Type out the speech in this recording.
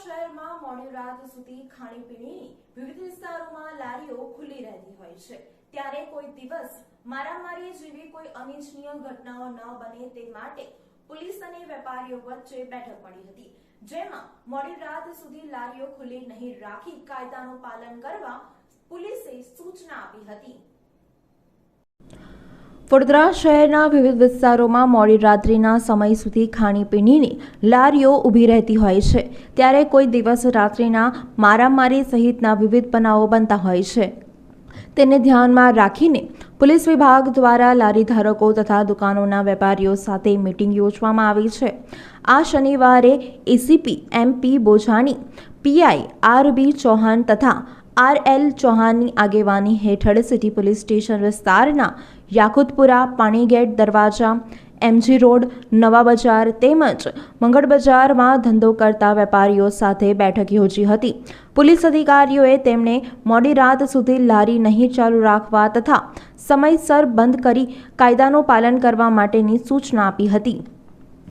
શહેરમાં મોડી રાત સુધી ખાણીપીણીની વિવિધ વિસ્તારોમાં લારીઓ ખુલ્લી રહેતી હોય છે. ત્યારે કોઈ દિવસ મારામારી જેવી કોઈ અનિચ્છનીય ઘટનાઓ ન બને તે માટે પોલીસ અને વેપારીઓ વચ્ચે બેઠક મળી હતી. જેમાં મોડી રાત સુધી લારીઓ ખુલ્લી નહીં રાખી કાયદાનું પાલન કરવા પોલીસે સૂચના આપી હતી. વડોદરા શહેરના વિવિધ વિસ્તારોમાં મોડી રાત્રિના સમય સુધી ખાણીપીણીની લારીઓ ઊભી રહેતી હોય છે. ત્યારે કોઈ દિવસ રાત્રિના મારામારી સહિતના વિવિધ બનાવો બનતા હોય છે. તેને ધ્યાનમાં રાખીને પોલીસ વિભાગ દ્વારા લારી ધારકો તથા દુકાનોના વેપારીઓ સાથે મિટિંગ યોજવામાં આવી છે. આ શનિવારે ACP M P Bojani, PI R B Chauhan તથા આર એલ ચૌહાણની આગેવાની હેઠળ સિટી પોલીસ સ્ટેશન વિસ્તારના યાકુતપુરા પાણીગેટ દરવાજા, એમજી રોડ, નવા બજાર તેમજ મંગળ બજારમાં ધંધો કરતા વેપારીઓ સાથે બેઠક યોજી હતી. પોલીસ અધિકારીઓએ તેમને મોડી રાત સુધી લારી નહીં ચાલુ રાખવા તથા સમયસર બંધ કરી કાયદાનું પાલન કરવા માટેની સૂચના આપી હતી.